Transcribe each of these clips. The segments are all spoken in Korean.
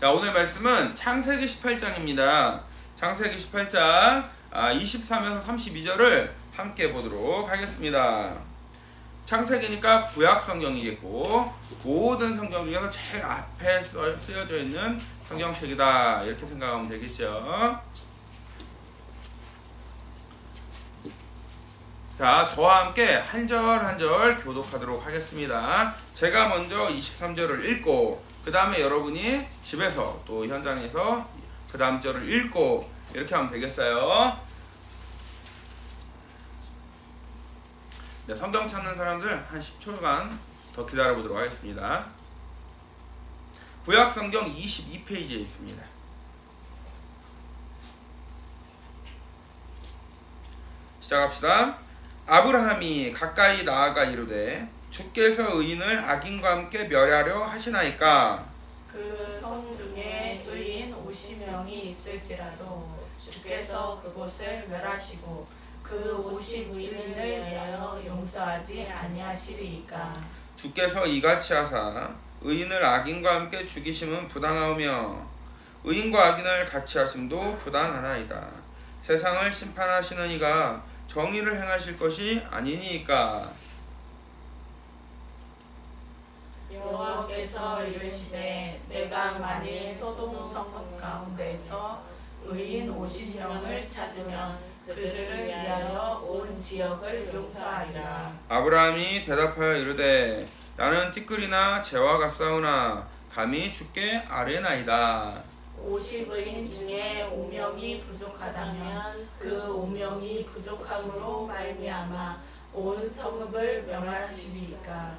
자, 오늘 말씀은 창세기 18장입니다. 창세기 18장 아, 23에서 32절을 함께 보도록 하겠습니다. 창세기니까 구약 성경이겠고 모든 성경 중에서 제일 앞에 써- 쓰여져 있는 성경책이다 이렇게 생각하면 되겠죠. 자, 저와 함께 한 절 한 절 교독하도록 하겠습니다. 제가 먼저 23절을 읽고 그 다음에 여러분이 집에서 또 현장에서 그 다음 절을 읽고 이렇게 하면 되겠어요. 네, 성경 찾는 사람들 한 10초간 더 기다려 보도록 하겠습니다. 구약 성경 22페이지에 있습니다. 시작합시다. 아브라함이 가까이 나아가 이르되 주께서 의인을 악인과 함께 멸하려 하시나이까? 그 성 중에 의인 50명이 있을지라도 주께서 그곳을 멸하시고 그 50의인을 위하여 용서하지 아니하시리이까? 주께서 이같이 하사 의인을 악인과 함께 죽이심은 부당하며 의인과 악인을 같이 하심도 부당하나이다. 세상을 심판하시는 이가 정의를 행하실 것이 아니니까 여호와께서 이르시되 내가 만일 소돔 성 가운데서 의인 50명을 찾으면 그들을 위하여 온 지역을 용서하리라 아브라함이 대답하여 이르되 나는 티끌이나 재와 같사오나 감히 주께 아뢰나이다. 50의인 중에 5명이 부족하다면 그 5명이 부족함으로 말미암아 온 성읍을 멸하시리이까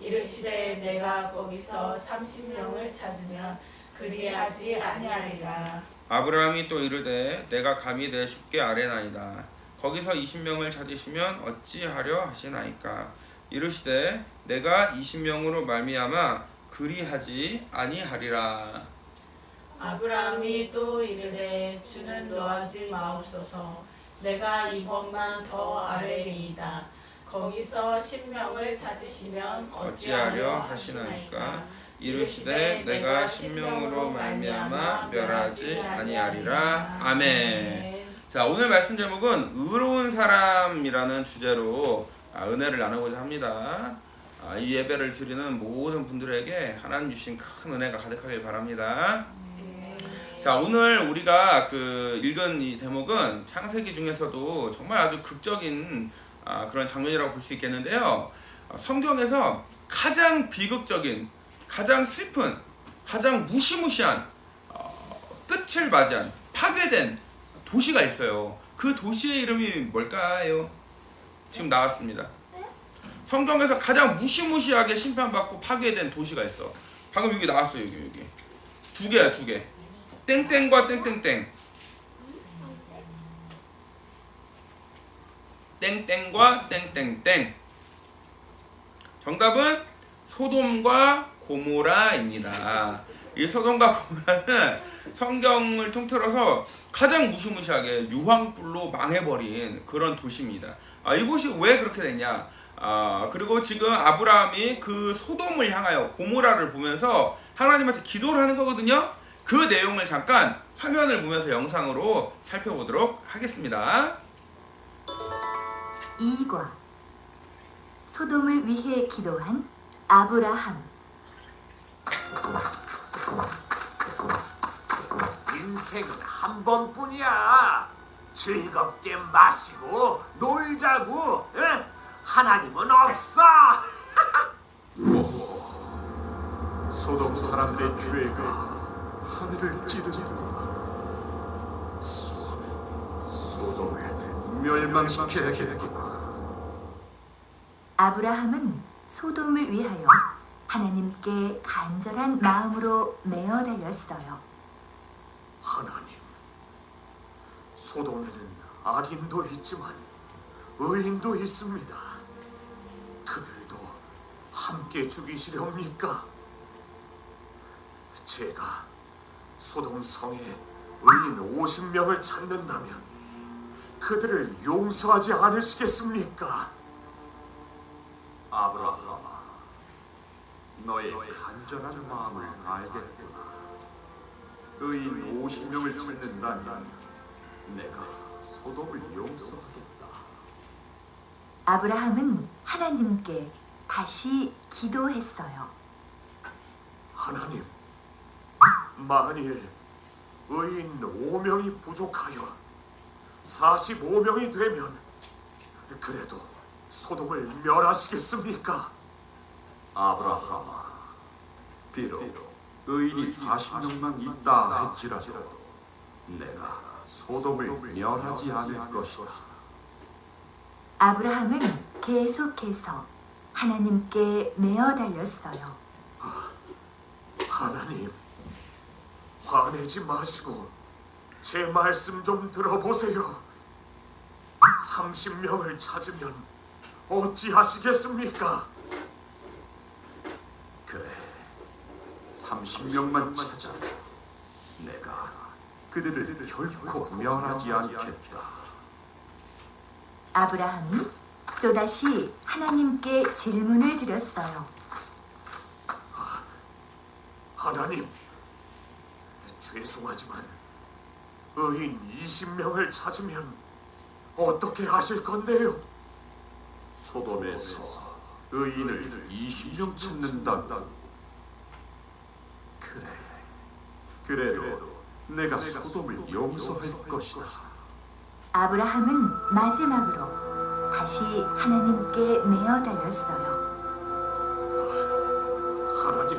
이르시되 내가 거기서 30명을 찾으면 그리하지 아니하리라. 아브라함이 또 이르되 내가 감히 내 주께 아뢰나이다. 거기서 20명을 찾으시면 어찌하려 하시나이까? 이르시되 내가 20명으로 말미암아 그리하지 아니하리라. 아브라함이 또 이르되 주는 노하지 마옵소서. 내가 이번만 더 아뢰리이다 거기서 십명을 찾으시면 어찌하려 하시나이까 이르시되 내가 신명으로 말미암아 멸하지 아니하리라 아멘. 자 오늘 말씀 제목은 의로운 사람이라는 주제로 아, 은혜를 나누고자 합니다. 아, 이 예배를 드리는 모든 분들에게 하나님 주신 큰 은혜가 가득하길 바랍니다. 자 오늘 우리가 그 읽은 이 대목은 창세기 중에서도 정말 아주 극적인 아, 그런 장면이라고 볼 수 있겠는데요. 어, 성경에서 가장 비극적인, 가장 슬픈, 가장 무시무시한 어, 끝을 맞이한 파괴된 도시가 있어요. 그 도시의 이름이 뭘까요? 지금 나왔습니다. 성경에서 가장 무시무시하게 심판받고 파괴된 도시가 있어. 방금 여기 나왔어요. 여기 여기 두 개야 두 개. 땡땡과 땡땡땡. 땡땡과 땡땡땡. 정답은 소돔과 고모라입니다. 이 소돔과 고모라는 성경을 통틀어서 가장 무시무시하게 유황불로 망해버린 그런 도시입니다. 아, 이곳이 왜 그렇게 됐냐? 아, 그리고 지금 아브라함이 그 소돔을 향하여 고모라를 보면서 하나님한테 기도를 하는 거거든요. 그 내용을 잠깐 화면을 보면서 영상으로 살펴보도록 하겠습니다. 2과 소돔을 위해 기도한 아브라함 인생은 한 번뿐이야. 즐겁게 마시고 놀자고. 응? 하나님은 없어. 소돔 사람들의 죄가 하늘을 찌르는구나. 소- 소돔을 멸망시켜야겠구나. 아브라함은 소돔을 위하여 하나님께 간절한 마음으로 메어 달렸어요. 소돔에는 악인도 있지만 의인도 있습니다. 그들도 함께 죽이시렵니까? 제가 소돔 성에 의인 50명을 찾는다면 그들을 용서하지 않으시겠습니까? 아브라함아, 너의 간절한 마음을 알겠구나. 의인 50명을 찾는다면 내가 소돔을 용서하겠다. 아브라함은 하나님께 다시 기도했어요. 하나님, 만일 의인 5명이 부족하여 45명이 되면 그래도 소돔을 멸하시겠습니까? 아브라함아, 비록 의인이 40명만 있다 할지라도 내가 소돔을 멸하지 않을 것이다. 아브라함은 계속해서 하나님께 매어 달렸어요. 하나님, 화내지 마시고 제 말씀 좀 들어보세요. 30명을 찾으면 어찌하시겠습니까? 그래, 30명만 찾아. 내가 그들을 결코 멸하지 않겠다. 아브라함이 또다시 하나님께 질문을 드렸어요. 하나님, 죄송하지만 의인 20명을 찾으면 어떻게 하실 건데요? 소돔에서 의인을 20명 찾는다. 그래, 그래도 내가 소돔을 용서할 것이다. 아브라함은 마지막으로 다시 하나님께 매어 달렸어요. 하나님,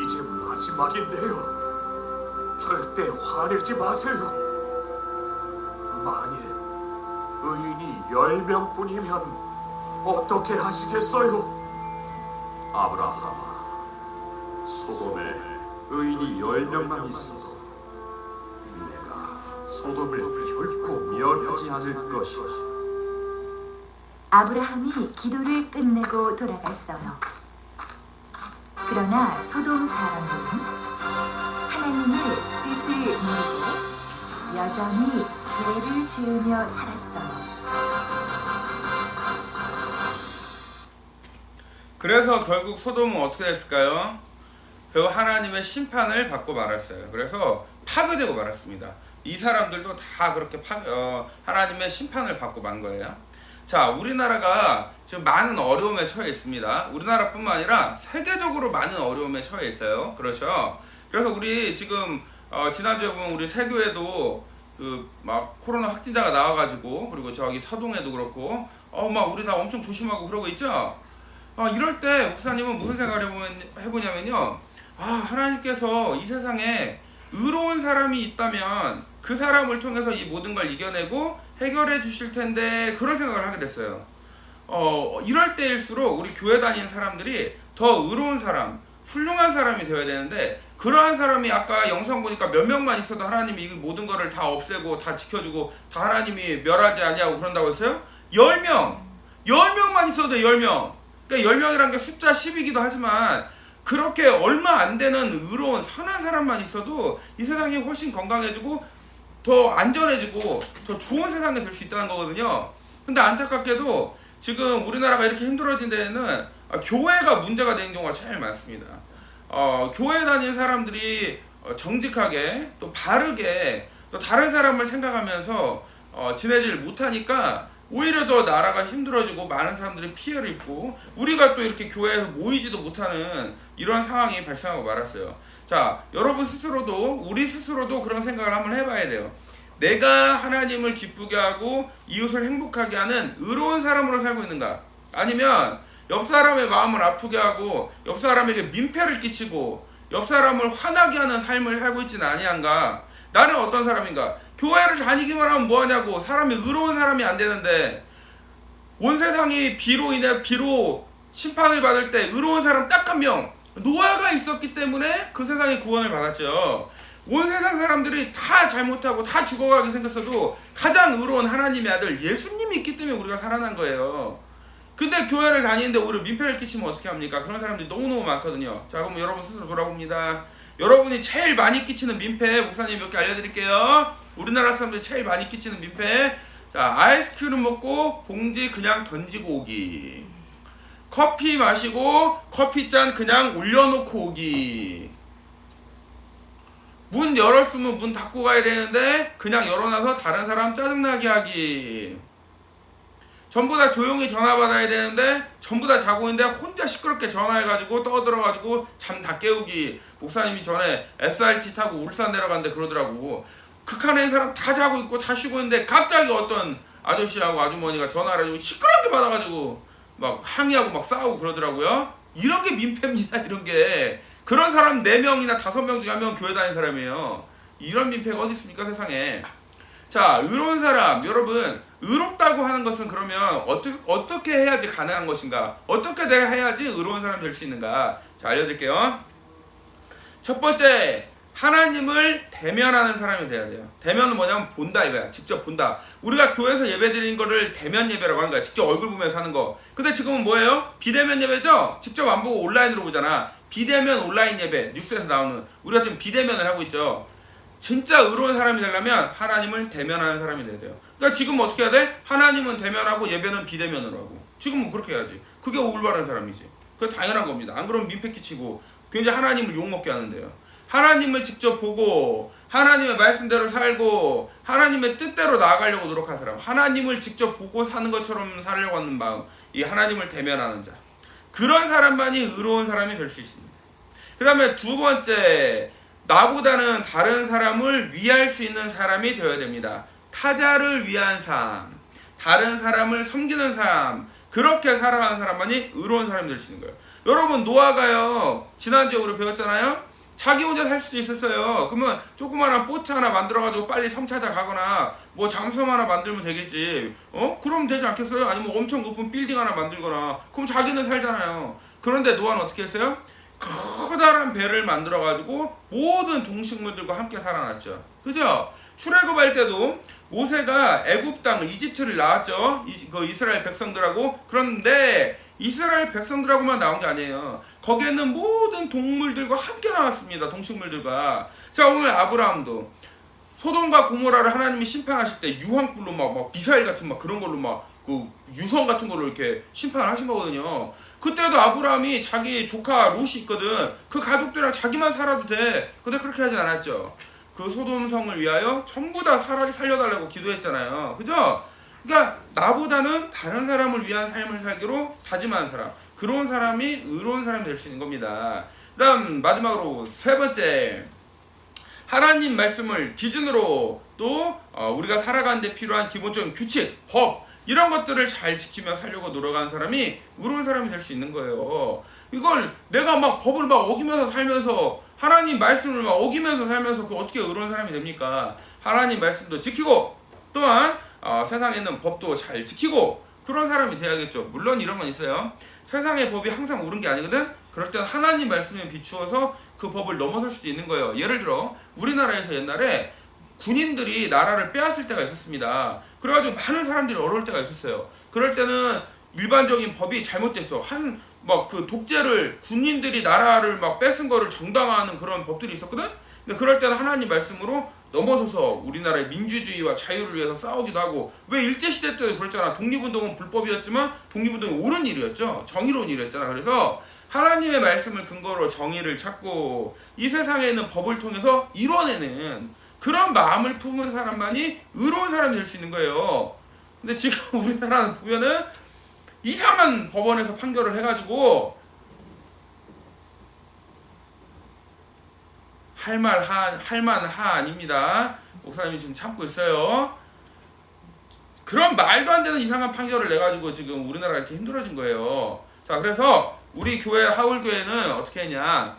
이제 마지막인데요. 절대 화내지 마세요. 만일 의인이 열 명뿐이면 어떻게 하시겠어요? 아브라함아, 소돔에 의인이 열 명만 있어서 내가 소돔을 결코 멸하지 않을 것이다. 아브라함이 기도를 끝내고 돌아갔어요. 그러나 소돔 사람들은 하나님의 뜻을 모르고 여전히 죄를 지으며 살았어요. 그래서 결국 소돔은 어떻게 됐을까요? 결국 하나님의 심판을 받고 말았어요. 그래서 파괴되고 말았습니다. 이 사람들도 다 그렇게 파, 어, 하나님의 심판을 받고 만 거예요. 자, 우리나라가 지금 많은 어려움에 처해 있습니다. 우리나라뿐만 아니라 세계적으로 많은 어려움에 처해 있어요. 그렇죠? 그래서 우리 지금 어, 지난주에 보면 우리 세교에도 그 막 코로나 확진자가 나와가지고 그리고 저기 서동에도 그렇고 어 막 우리 다 엄청 조심하고 그러고 있죠. 아, 이럴 때 목사님은 무슨 생각을 해보냐면요. 아, 하나님께서 이 세상에 의로운 사람이 있다면 그 사람을 통해서 이 모든 걸 이겨내고 해결해 주실 텐데 그런 생각을 하게 됐어요. 어, 이럴 때일수록 우리 교회 다니는 사람들이 더 의로운 사람, 훌륭한 사람이 되어야 되는데 그러한 사람이 아까 영상 보니까 몇 명만 있어도 하나님이 이 모든 거를 다 없애고 다 지켜주고 다 하나님이 멸하지 아니하고 그런다고 했어요? 10명! 10명만 있어도 10명! 그러니까 10명이라는 게 숫자 10이기도 하지만 그렇게 얼마 안 되는 의로운 선한 사람만 있어도 이 세상이 훨씬 건강해지고 더 안전해지고 더 좋은 세상이 될 수 있다는 거거든요. 근데 안타깝게도 지금 우리나라가 이렇게 힘들어진 데에는 아, 교회가 문제가 되는 경우가 제일 많습니다. 어, 교회 다니는 사람들이 어, 정직하게 또 바르게 또 다른 사람을 생각하면서 어, 지내질 못하니까 오히려 더 나라가 힘들어지고 많은 사람들이 피해를 입고 우리가 또 이렇게 교회에서 모이지도 못하는 이런 상황이 발생하고 말았어요. 자, 여러분 스스로도 우리 스스로도 그런 생각을 한번 해봐야 돼요. 내가 하나님을 기쁘게 하고 이웃을 행복하게 하는 의로운 사람으로 살고 있는가? 아니면 옆 사람의 마음을 아프게 하고 옆 사람에게 민폐를 끼치고 옆 사람을 화나게 하는 삶을 살고 있지는 아니한가? 나는 어떤 사람인가? 교회를 다니기만 하면 뭐하냐고 사람이 의로운 사람이 안 되는데 온 세상이 비로 인해 비로 심판을 받을 때 의로운 사람 딱 한 명 노아가 있었기 때문에 그 세상이 구원을 받았죠. 온 세상 사람들이 다 잘못하고 다 죽어가게 생겼어도 가장 의로운 하나님의 아들 예수님이 있기 때문에 우리가 살아난 거예요. 근데 교회를 다니는데 오히려 민폐를 끼치면 어떻게 합니까? 그런 사람들이 너무너무 많거든요. 자, 그럼 여러분 스스로 돌아봅니다. 여러분이 제일 많이 끼치는 민폐, 목사님 몇 개 알려드릴게요. 우리나라 사람들이 제일 많이 끼치는 민폐. 자, 아이스크림 먹고 봉지 그냥 던지고 오기. 커피 마시고 커피잔 그냥 올려놓고 오기. 문 열었으면 문 닫고 가야 되는데 그냥 열어놔서 다른 사람 짜증나게 하기. 전부 다 조용히 전화 받아야 되는데 전부 다 자고 있는데 혼자 시끄럽게 전화해가지고 떠들어가지고 잠 다 깨우기. 목사님이 전에 SRT 타고 울산 내려갔는데 그러더라고. 있는 사람 다 자고 있고 다 쉬고 있는데 갑자기 어떤 아저씨하고 아주머니가 전화를 해가지고 시끄럽게 받아가지고 막 항의하고 막 싸우고 그러더라고요. 이런 게 민폐입니다. 이런 게 그런 사람 4명이나 5명 중에 한 명 교회 다니는 사람이에요. 이런 민폐가 어디 있습니까 세상에. 자, 의로운 사람, 여러분, 의롭다고 하는 것은 그러면 어떻게, 어떻게 해야지 가능한 것인가? 어떻게 내가 해야지 의로운 사람이 될 수 있는가? 자, 알려드릴게요. 첫 번째, 하나님을 대면하는 사람이 돼야 돼요. 대면은 뭐냐면 본다 이거야. 직접 본다. 우리가 교회에서 예배 드리는 거를 대면 예배라고 하는 거야. 직접 얼굴 보면서 하는 거. 근데 지금은 뭐예요? 비대면 예배죠? 직접 안 보고 온라인으로 보잖아. 비대면 온라인 예배. 뉴스에서 나오는. 우리가 지금 비대면을 하고 있죠. 진짜 의로운 사람이 되려면 하나님을 대면하는 사람이 돼야 돼요. 그러니까 지금 어떻게 해야 돼? 하나님은 대면하고 예배는 비대면으로 하고. 지금은 그렇게 해야지. 그게 올바른 사람이지. 그게 당연한 겁니다. 안 그러면 민폐 끼치고 굉장히 하나님을 욕먹게 하는데요. 하나님을 직접 보고 하나님의 말씀대로 살고 하나님의 뜻대로 나아가려고 노력한 사람. 하나님을 직접 보고 사는 것처럼 살려고 하는 마음. 이 하나님을 대면하는 자. 그런 사람만이 의로운 사람이 될 수 있습니다. 그 다음에 두 번째, 나보다는 다른 사람을 위할 수 있는 사람이 되어야 됩니다. 타자를 위한 삶, 다른 사람을 섬기는 삶, 그렇게 살아가는 사람만이 의로운 사람이 될 수 있는 거예요. 여러분, 노아가요, 지난주에 우리 배웠잖아요? 자기 혼자 살 수도 있었어요. 그러면 조그마한 보트 하나 만들어가지고 빨리 섬 찾아가거나, 뭐 잠수함 하나 만들면 되겠지. 어? 그러면 되지 않겠어요? 아니면 엄청 높은 빌딩 하나 만들거나, 그럼 자기는 살잖아요. 그런데 노아는 어떻게 했어요? 커다란 배를 만들어 가지고 모든 동식물들과 함께 살아났죠. 그죠? 출애굽할 때도 모세가 애굽 땅 이집트를 나왔죠. 이, 그 이스라엘 백성들하고 그런데 이스라엘 백성들하고만 나온 게 아니에요. 거기에는 모든 동물들과 함께 나왔습니다. 동식물들과. 자 오늘 아브라함도 소돔과 고모라를 하나님이 심판하실 때 유황불로 막, 막 미사일 같은 막 그런 걸로 막 그 유성 같은 걸로 이렇게 심판을 하신 거거든요. 그때도 아브라함이 자기 조카 롯이 있거든. 그 가족들이랑 자기만 살아도 돼. 근데 그렇게 하진 않았죠. 그 소돔성을 위하여 전부 다 살려달라고 기도했잖아요. 그죠? 그러니까 나보다는 다른 사람을 위한 삶을 살기로 다짐하는 사람. 그런 사람이 의로운 사람이 될 수 있는 겁니다. 그다음 마지막으로 세 번째. 하나님 말씀을 기준으로 또 어, 우리가 살아가는 데 필요한 기본적인 규칙, 법 이런 것들을 잘 지키며 살려고 노력하는 사람이 의로운 사람이 될 수 있는 거예요. 이걸 내가 막 법을 막 어기면서 살면서 하나님 말씀을 막 어기면서 살면서 그 어떻게 의로운 사람이 됩니까? 하나님 말씀도 지키고 또한 어, 세상에 있는 법도 잘 지키고 그런 사람이 돼야겠죠. 물론 이런 건 있어요. 세상의 법이 항상 옳은 게 아니거든. 그럴 땐 하나님 말씀에 비추어서 그 법을 넘어설 수도 있는 거예요. 예를 들어 우리나라에서 옛날에 군인들이 나라를 빼앗을 때가 있었습니다. 그래가지고 많은 사람들이 어려울 때가 있었어요. 그럴 때는 일반적인 법이 잘못됐어. 한 막 그 독재를 군인들이 나라를 막 뺏은 거를 정당화하는 그런 법들이 있었거든. 근데 그럴 때는 하나님 말씀으로 넘어서서 우리나라의 민주주의와 자유를 위해서 싸우기도 하고 왜 일제 시대 때도 그랬잖아. 독립운동은 불법이었지만 독립운동이 옳은 일이었죠. 정의로운 일이었잖아. 그래서 하나님의 말씀을 근거로 정의를 찾고 이 세상에 있는 법을 통해서 이뤄내는 그런 마음을 품은 사람만이 의로운 사람이 될 수 있는 거예요. 근데 지금 우리나라는 보면은 이상한 법원에서 판결을 해가지고 할말하 할만 하 아닙니다. 목사님이 지금 참고 있어요. 그런 말도 안 되는 이상한 판결을 내 가지고 지금 우리나라가 이렇게 힘들어진 거예요. 자, 그래서 우리 교회 하울 교회는 어떻게 했냐?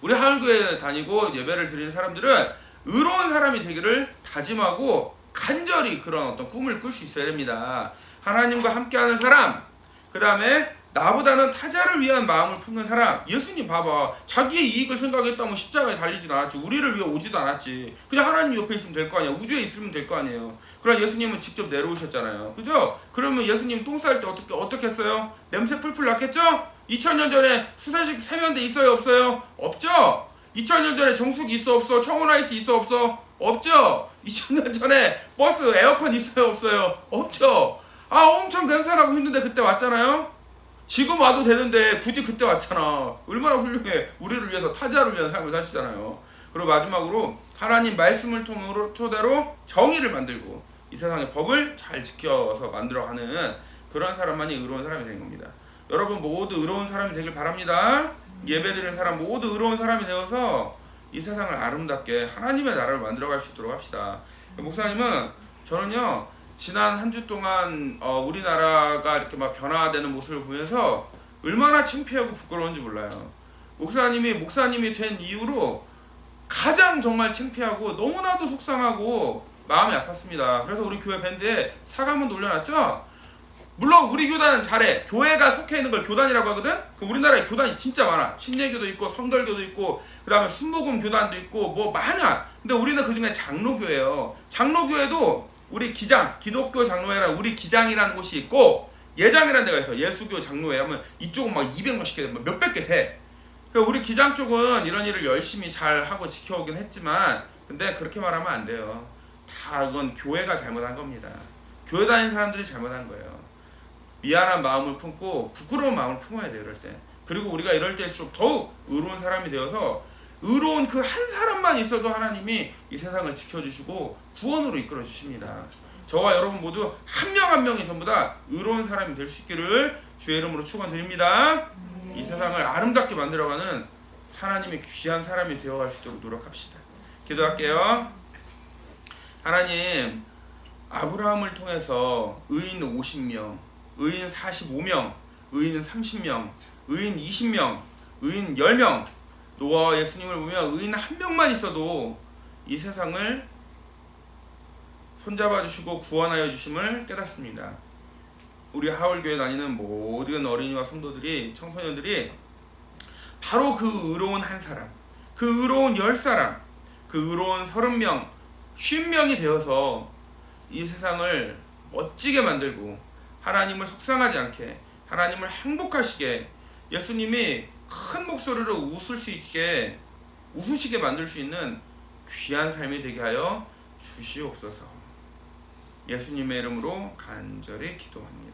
우리 하울 교회 다니고 예배를 드리는 사람들은 의로운 사람이 되기를 다짐하고 간절히 그런 어떤 꿈을 꿀 수 있어야 됩니다. 하나님과 함께하는 사람, 그 다음에 나보다는 타자를 위한 마음을 품는 사람 예수님 봐봐 자기의 이익을 생각했다면 십자가에 달리지도 않았지 우리를 위해 오지도 않았지 그냥 하나님 옆에 있으면 될 거 아니야 우주에 있으면 될 거 아니에요 그러나 예수님은 직접 내려오셨잖아요 그죠? 그러면 예수님 똥 쌀 때 어떻게 어떻게 했어요? 냄새 풀풀 났겠죠? 2000년 전에 수세식 세면대 있어요 없어요? 없죠? 2000년 전에 정수기 있어 없어? 청원아이스 있어 없어? 없죠? 2000년 전에 버스 에어컨 있어요 없어요? 없죠? 아 엄청 냄새나고 힘든데 그때 왔잖아요? 지금 와도 되는데 굳이 그때 왔잖아. 얼마나 훌륭해. 우리를 위해서 타자를 위한 삶을 사시잖아요. 그리고 마지막으로 하나님 말씀을 통으로 토대로 정의를 만들고 이 세상의 법을 잘 지켜서 만들어가는 그런 사람만이 의로운 사람이 되는 겁니다. 여러분 모두 의로운 사람이 되길 바랍니다. 예배드리는 사람 모두 의로운 사람이 되어서 이 세상을 아름답게 하나님의 나라를 만들어갈 수 있도록 합시다. 목사님은 저는요 지난 한 주 동안 어, 우리나라가 이렇게 막 변화되는 모습을 보면서 얼마나 창피하고 부끄러운지 몰라요. 목사님이 목사님이 된 이후로 가장 정말 창피하고 너무나도 속상하고 마음이 아팠습니다. 그래서 우리 교회 밴드에 사과문 올려놨죠. 물론 우리 교단은 잘해. 교회가 속해 있는 걸 교단이라고 하거든. 그 우리나라에 교단이 진짜 많아. 침례교도 있고 성결교도 있고 그다음에 순복음 교단도 있고 뭐 많아. 근데 우리는 그 중에 장로교예요. 장로교회도 우리 기장, 기독교 장로회라 우리 기장이라는 곳이 있고 예장이라는 데가 있어. 예수교 장로회 하면 이쪽은 막 200명씩 개, 막 몇백 개 돼. 그 우리 기장 쪽은 이런 일을 열심히 잘 하고 지켜오긴 했지만 근데 그렇게 말하면 안 돼요. 다 그건 교회가 잘못한 겁니다. 교회 다니는 사람들이 잘못한 거예요. 미안한 마음을 품고 부끄러운 마음을 품어야 돼요 이럴 때 그리고 우리가 이럴 때일수록 더욱 의로운 사람이 되어서 의로운 그 한 사람만 있어도 하나님이 이 세상을 지켜주시고 구원으로 이끌어 주십니다. 저와 여러분 모두 한 명 한 명이 전부 다 의로운 사람이 될 수 있기를 주의 이름으로 축원드립니다. 이 세상을 아름답게 만들어가는 하나님의 귀한 사람이 되어갈 수 있도록 노력합시다. 기도할게요. 하나님 아브라함을 통해서 의인 50명, 의인 45명, 의인 30명, 의인 20명, 의인 10명, 노아와 예수님을 보면 의인 한 명만 있어도 이 세상을 손잡아 주시고 구원하여 주심을 깨닫습니다. 우리 하울교회 다니는 모든 어린이와 성도들이 청소년들이 바로 그 의로운 한 사람, 그 의로운 열 사람, 그 의로운 서른 명, 쉰 명이 되어서 이 세상을 멋지게 만들고 하나님을 속상하지 않게 하나님을 행복하시게 예수님이 큰 목소리로 웃을 수 있게 웃으시게 만들 수 있는 귀한 삶이 되게 하여 주시옵소서. 예수님의 이름으로 간절히 기도합니다.